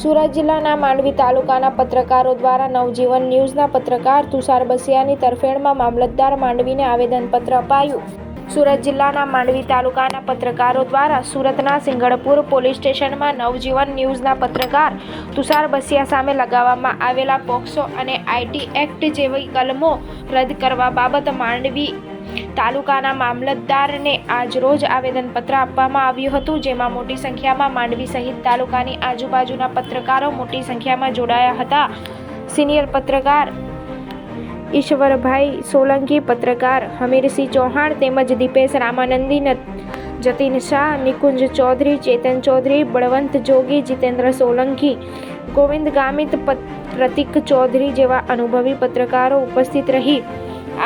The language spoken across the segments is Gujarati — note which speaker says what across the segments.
Speaker 1: સુરત જિલ્લાના માંડવી તાલુકાના પત્રકારો દ્વારા નવજીવન ન્યૂઝના પત્રકાર તુષાર બસિયાની તરફેણમાં મામલતદાર માંડવીને આવેદનપત્ર અપાયું. સુરત જિલ્લાના માંડવી તાલુકાના પત્રકારો દ્વારા સુરતના સિંગળપુર પોલીસ સ્ટેશનમાં નવજીવન ન્યૂઝના પત્રકાર તુષાર બસિયા સામે લગાવવામાં આવેલા પોક્સો અને આઈટી એક્ટ જેવી કલમો રદ કરવા બાબત માંડવી તાલુકાના મામલતદારને આજરોજ આવેદનપત્ર આપવામાં આવ્યું હતું, જેમાં મોટી સંખ્યામાં માંડવી સહિત તાલુકાની આજુબાજુના પત્રકારો મોટી સંખ્યામાં જોડાયા હતા. સિનિયર પત્રકાર ઈશ્વરભાઈ સોલંકી, પત્રકાર હમીરસિંહ ચૌહાણ તેમજ દીપેશ રામાનંદી જતીન શાહ, નિકુંજ ચૌધરી, ચેતન ચૌધરી, બળવંત જોગી, જીતેન્દ્ર સોલંકી, ગોવિંદ ગામિત પ્રતિક ચૌધરી જેવા અનુભવી પત્રકારો ઉપસ્થિત રહી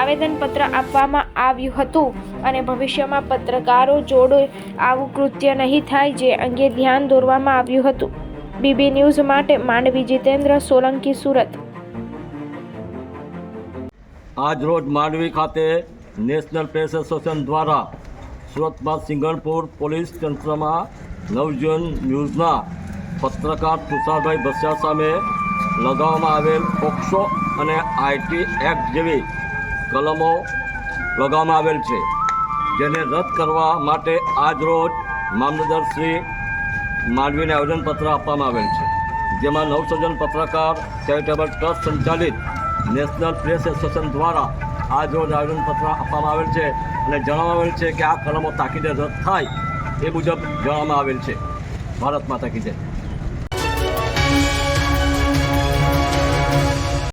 Speaker 1: આવેદનપત્ર આપવામાં આવ્યું હતું અને ભવિષ્યમાં પત્રકારો જોડે આવું કૃત્ય નહીં થાય જે અંગે ધ્યાન દોરવામાં આવ્યું હતું. બીબી ન્યૂઝ માટે માંડવી જીતેન્દ્ર સોલંકી, સુરત.
Speaker 2: આજ રોજ માંડવી ખાતે નેશનલ પ્રેસ એસોસિએશન દ્વારા સુરતમાં સિંગણપુર પોલીસ તંત્રમાં નવજીવન ન્યૂઝના પત્રકાર તુષારભાઈ બસિયા સામે લગાવવામાં આવેલ પોક્સો અને આઈટી એક્ટ જેવી કલમો લગાવવામાં આવેલ છે, જેને રદ કરવા માટે આજરોજ મામલતદાર શ્રી માંડવીને આવેદનપત્ર આપવામાં આવેલ છે. જેમાં નવસર્જન પત્રકાર ચેરિટેબલ ટ્રસ્ટ સંચાલિત નેશનલ પ્રેસ એસોસિએશન દ્વારા આજરોજ આવેદનપત્ર આપવામાં આવેલ છે અને જણાવવામાં આવેલ છે કે આ કલમો તાકીદે રદ થાય એ મુજબ જણાવવામાં આવેલ છે. ભારત માતા કી જય.